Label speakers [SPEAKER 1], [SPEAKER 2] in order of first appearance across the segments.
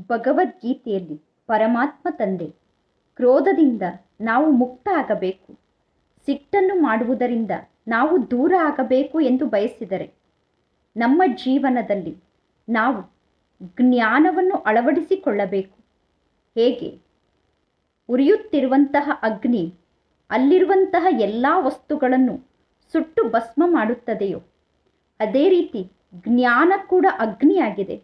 [SPEAKER 1] ಭಗವದ್ಗೀತೆಯಲ್ಲಿ ಪರಮಾತ್ಮ ತಂದೆ, ಕ್ರೋಧದಿಂದ ನಾವು ಮುಕ್ತ ಆಗಬೇಕು ಸಿಟ್ಟನ್ನು ಮಾಡುವುದರಿಂದ ನಾವು ದೂರ ಆಗಬೇಕು ಎಂದು ಬಯಸಿದರೆ ನಮ್ಮ ಜೀವನದಲ್ಲಿ ನಾವು ಜ್ಞಾನವನ್ನು ಅಳವಡಿಸಿಕೊಳ್ಳಬೇಕು. ಹೇಗೆ? ಉರಿಯುತ್ತಿರುವಂತಹ ಅಗ್ನಿ ಅಲ್ಲಿರುವಂತಹ ಎಲ್ಲ ವಸ್ತುಗಳನ್ನು ಸುಟ್ಟು ಭಸ್ಮ ಮಾಡುತ್ತದೆಯೋ, ಅದೇ ರೀತಿ ಜ್ಞಾನ ಕೂಡ ಅಗ್ನಿಯಾಗಿದೆ.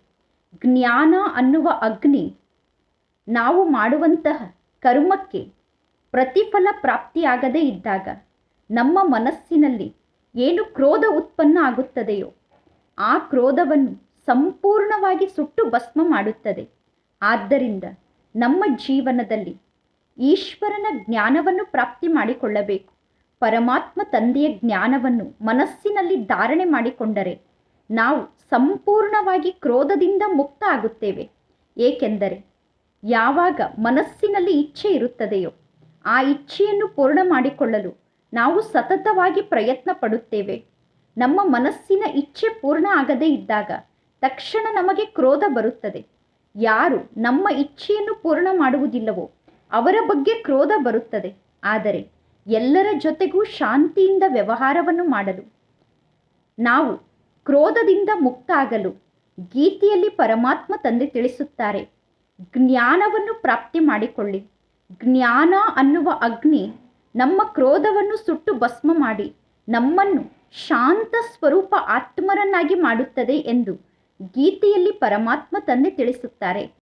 [SPEAKER 1] ಜ್ಞಾನ ಅನ್ನುವ ಅಗ್ನಿ ನಾವು ಮಾಡುವಂತಹ ಕರ್ಮಕ್ಕೆ ಪ್ರತಿಫಲ ಪ್ರಾಪ್ತಿಯಾಗದೇ ಇದ್ದಾಗ ನಮ್ಮ ಮನಸ್ಸಿನಲ್ಲಿ ಏನು ಕ್ರೋಧ ಉತ್ಪನ್ನ ಆಗುತ್ತದೆಯೋ ಆ ಕ್ರೋಧವನ್ನು ಸಂಪೂರ್ಣವಾಗಿ ಸುಟ್ಟು ಭಸ್ಮ ಮಾಡುತ್ತದೆ. ಆದ್ದರಿಂದ ನಮ್ಮ ಜೀವನದಲ್ಲಿ ಈಶ್ವರನ ಜ್ಞಾನವನ್ನು ಪ್ರಾಪ್ತಿ ಮಾಡಿಕೊಳ್ಳಬೇಕು. ಪರಮಾತ್ಮ ತಂದೆಯ ಜ್ಞಾನವನ್ನು ಮನಸ್ಸಿನಲ್ಲಿ ಧಾರಣೆ ಮಾಡಿಕೊಂಡರೆ ನಾವು ಸಂಪೂರ್ಣವಾಗಿ ಕ್ರೋಧದಿಂದ ಮುಕ್ತ ಆಗುತ್ತೇವೆ ಏಕೆಂದರೆ ಯಾವಾಗ ಮನಸ್ಸಿನಲ್ಲಿ ಇಚ್ಛೆ ಇರುತ್ತದೆಯೋ ಆ ಇಚ್ಛೆಯನ್ನು ಪೂರ್ಣ ಮಾಡಿಕೊಳ್ಳಲು ನಾವು ಸತತವಾಗಿ ಪ್ರಯತ್ನ ಪಡುತ್ತೇವೆ ನಮ್ಮ ಮನಸ್ಸಿನ ಇಚ್ಛೆ ಪೂರ್ಣ ಆಗದೇ ಇದ್ದಾಗ ತಕ್ಷಣ ನಮಗೆ ಕ್ರೋಧ ಬರುತ್ತದೆ. ಯಾರು ನಮ್ಮ ಇಚ್ಛೆಯನ್ನು ಪೂರ್ಣ ಮಾಡುವುದಿಲ್ಲವೋ ಅವರ ಬಗ್ಗೆ ಕ್ರೋಧ ಬರುತ್ತದೆ. ಆದರೆ ಎಲ್ಲರ ಜೊತೆಗೂ ಶಾಂತಿಯಿಂದ ವ್ಯವಹಾರವನ್ನು ಮಾಡಲು ನಾವು ಕ್ರೋಧದಿಂದ ಮುಕ್ತ ಆಗಲು ಗೀತೆಯಲ್ಲಿ ಪರಮಾತ್ಮ ತಂದೆ ತಿಳಿಸುತ್ತಾರೆ, ಜ್ಞಾನವನ್ನು ಪ್ರಾಪ್ತಿ ಮಾಡಿಕೊಳ್ಳಿ. ಜ್ಞಾನ ಅನ್ನುವ ಅಗ್ನಿ ನಮ್ಮ ಕ್ರೋಧವನ್ನು ಸುಟ್ಟು ಭಸ್ಮ ಮಾಡಿ, ನಮ್ಮನ್ನು ಶಾಂತ ಸ್ವರೂಪ ಆತ್ಮರನ್ನಾಗಿ ಮಾಡುತ್ತದೆ ಎಂದು ಗೀತೆಯಲ್ಲಿ ಪರಮಾತ್ಮ ತಂದೆ ತಿಳಿಸುತ್ತಾರೆ.